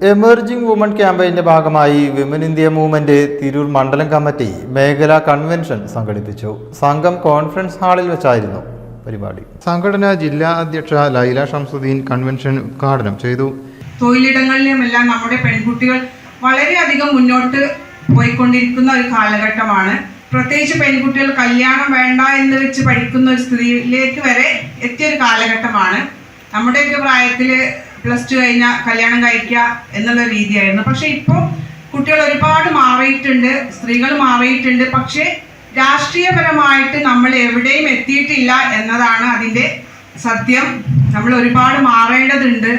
Emerging woman ക്യാമ്പയിന്റെ ഭാഗമായി women India movement Tirur മണ്ഡലം കമ്മിറ്റി മേഖലാ കൺവെൻഷൻ സംഘടിപ്പിച്ചു. സംഘം കോൺഫറൻസ് ഹാളിൽ വെച്ചായിരുന്നു പരിപാടി. സംഘടന ജില്ലാ അധ്യക്ഷ ലൈല ഷംസുദ്ദീൻ കൺവെൻഷൻ ഉദ്ഘാടനം ചെയ്തു. തൊഴിലിടങ്ങളിലുമെല്ലാം നമ്മുടെ പെൺകുട്ടികൾ വളരെയധികം മുന്നോട്ട് പോയിക്കൊണ്ടിരിക്കുന്ന ഒരു കാലഘട്ടമാണ്. പ്രത്യേകിച്ച് പെൺകുട്ടികൾ കല്യാണം വേണ്ട എന്ന് വെച്ച് പഠിക്കുന്ന ഒരു സ്ഥിതിയിലേക്ക് വരെ എത്തിയ ഒരു കാലഘട്ടമാണ്. നമ്മുടെയൊക്കെ പ്രായത്തിൽ പ്ലസ് ടു കഴിഞ്ഞാൽ കല്യാണം കഴിക്കുക എന്നുള്ള രീതിയായിരുന്നു. പക്ഷെ ഇപ്പോൾ കുട്ടികൾ ഒരുപാട് മാറിയിട്ടുണ്ട് സ്ത്രീകൾ മാറിയിട്ടുണ്ട്. പക്ഷേ രാഷ്ട്രീയപരമായിട്ട് നമ്മൾ എവിടെയും എത്തിയിട്ടില്ല എന്നതാണ് അതിന്റെ സത്യം. നമ്മൾ ഒരുപാട് മാറേണ്ടതുണ്ട്.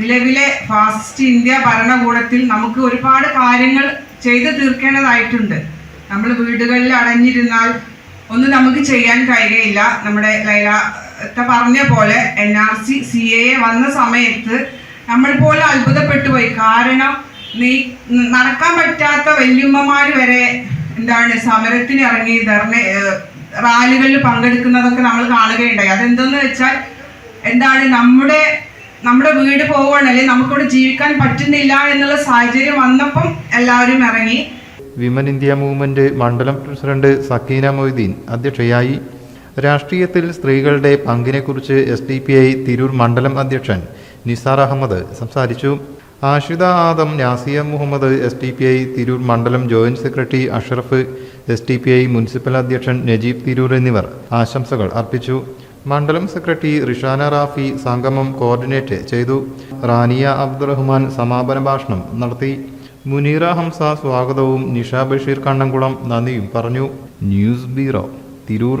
നിലവിലെ ഫാസ്റ്റ് ഇന്ത്യ ഭരണകൂടത്തിൽ നമുക്ക് ഒരുപാട് കാര്യങ്ങൾ ചെയ്തു തീർക്കേണ്ടതായിട്ടുണ്ട്. നമ്മൾ വീടുകളിൽ അടഞ്ഞിരുന്നാൽ ഒന്നും നമുക്ക് ചെയ്യാൻ കഴിയുകയില്ല നമ്മുടെ ലൈലത്തെ പറഞ്ഞ പോലെ N R C C A വന്ന സമയത്ത് നമ്മൾ പോലെ അത്ഭുതപ്പെട്ടു പോയി. കാരണം നടക്കാൻ പറ്റാത്ത വല്യമ്മമാർ വരെ എന്താണ് സമരത്തിന് ഇറങ്ങി ധർണ റാലികളിൽ പങ്കെടുക്കുന്നതൊക്കെ നമ്മൾ കാണുകയുണ്ടായി. അതെന്തെന്ന് വെച്ചാൽ എന്താണ് നമ്മുടെ നമ്മുടെ വീട് പോവുകയാണ് അല്ലെങ്കിൽ നമുക്കിവിടെ ജീവിക്കാൻ പറ്റുന്നില്ല എന്നുള്ള സാഹചര്യം വന്നപ്പം എല്ലാവരും ഇറങ്ങി. വിമൻ ഇന്ത്യ മൂവ്മെന്റ് മണ്ഡലം പ്രസിഡന്റ് സക്കീന മൊയ്തീൻ അധ്യക്ഷയായി. രാഷ്ട്രീയത്തിൽ സ്ത്രീകളുടെ പങ്കിനെക്കുറിച്ച് S D P I Tirur മണ്ഡലം അധ്യക്ഷൻ നിസാർ അഹമ്മദ് സംസാരിച്ചു. Ashida Adam Nasiya Muhammad S D P I Tirur മണ്ഡലം joint secretary Asharaf S D P I municipal അധ്യക്ഷൻ നജീബ് തിരൂർ എന്നിവർ ആശംസകൾ അർപ്പിച്ചു. മണ്ഡലം സെക്രട്ടറി റിഷാന റാഫി സംഗമം കോർഡിനേറ്റ് ചെയ്തു. റാനിയ അബ്ദുറഹ്മാൻ സമാപന ഭാഷണം നടത്തി. മുനീറ ഹംസ സ്വാഗതവും നിഷ ബഷീർ കണ്ണംകുളം നന്ദിയും പറഞ്ഞു. News bureau Tirur.